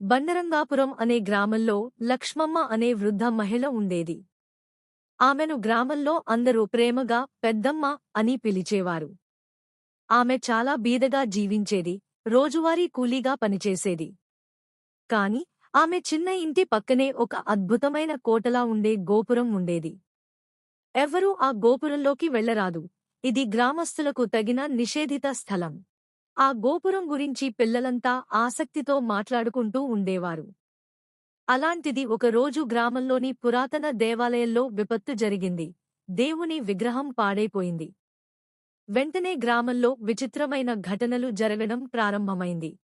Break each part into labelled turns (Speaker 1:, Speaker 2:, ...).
Speaker 1: బండరంగాపురం అనే గ్రామంలో లక్ష్మమ్మ అనే వృద్ధ మహిళ ఉండేది. ఆమెను గ్రామంలో అందరూ ప్రేమగా పెద్దమ్మ అని పిలిచేవారు. ఆమె చాలా బీదగా జీవించేది రోజువారీ కూలీగా పనిచేసేది. కాని ఆమె చిన్న ఇంటి పక్కనే ఒక అద్భుతమైన కోటలా ఉండే గోపురం ఉండేది. ఎవ్వరూ ఆ గోపురంలోకి వెళ్ళరాదు ఇది గ్రామస్తులకు తగిన నిషేధిత స్థలం. ఆ గోపురం గురించి పిల్లలంతా ఆసక్తితో మాట్లాడుకుంటూ ఉండేవారు. అలాంటిది ఒకరోజు గ్రామంలోని పురాతన దేవాలయంలో విపత్తు జరిగింది. దేవుని విగ్రహం పాడైపోయింది. వెంటనే గ్రామంలో విచిత్రమైన ఘటనలు జరగడం ప్రారంభమైంది.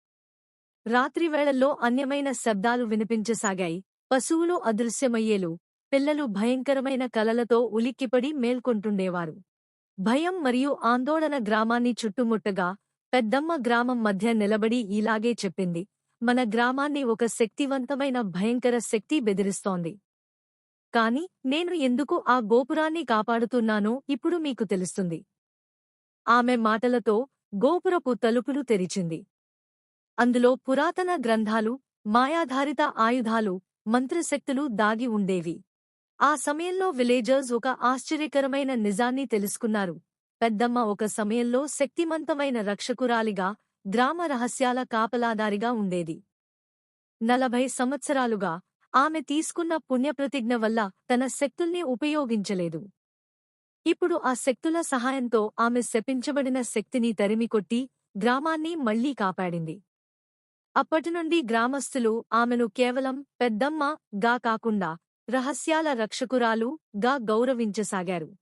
Speaker 1: రాత్రివేళల్లో అన్యమైన శబ్దాలు వినిపించసాగాయి. పశువులు అదృశ్యమయ్యేలు. పిల్లలు భయంకరమైన కలలతో ఉలిక్కిపడి మేల్కొంటుండేవారు. భయం మరియు ఆందోళన గ్రామాన్ని చుట్టుముట్టగా పెద్దమ్మ గ్రామం మధ్య నిలబడి ఇలాగే చెప్పింది. మన గ్రామాన్ని ఒక శక్తివంతమైన భయంకర శక్తి బెదిరిస్తోంది. కాని నేను ఎందుకు ఆ గోపురాన్ని కాపాడుతున్నానో ఇప్పుడు మీకు తెలుస్తుంది. ఆమె మాటలతో గోపురపు తలుపులు తెరిచింది. అందులో పురాతన గ్రంథాలు మాయాధారిత ఆయుధాలు మంత్రశక్తులు దాగి ఉండేవి. ఆ సమయంలో విలేజర్స్ ఒక ఆశ్చర్యకరమైన నిజాన్ని తెలుసుకున్నారు. పెద్దమ్మ ఒక సమయంలో శక్తిమంతమైన రక్షకురాలిగా గ్రామ రహస్యాల కాపలాదారిగా ఉండేది. నలభై సంవత్సరాలుగా ఆమె తీసుకున్న పుణ్యప్రతిజ్ఞ వల్ల తన శక్తుల్ని ఉపయోగించలేదు. ఇప్పుడు ఆ శక్తుల సహాయంతో ఆమె శపించబడిన శక్తిని తరిమికొట్టి గ్రామాన్ని మళ్ళీ కాపాడింది. అప్పటినుండి గ్రామస్తులు ఆమెను కేవలం పెద్దమ్మ గా కాకుండా రహస్యాల రక్షకురాలు గా గౌరవించసాగారు.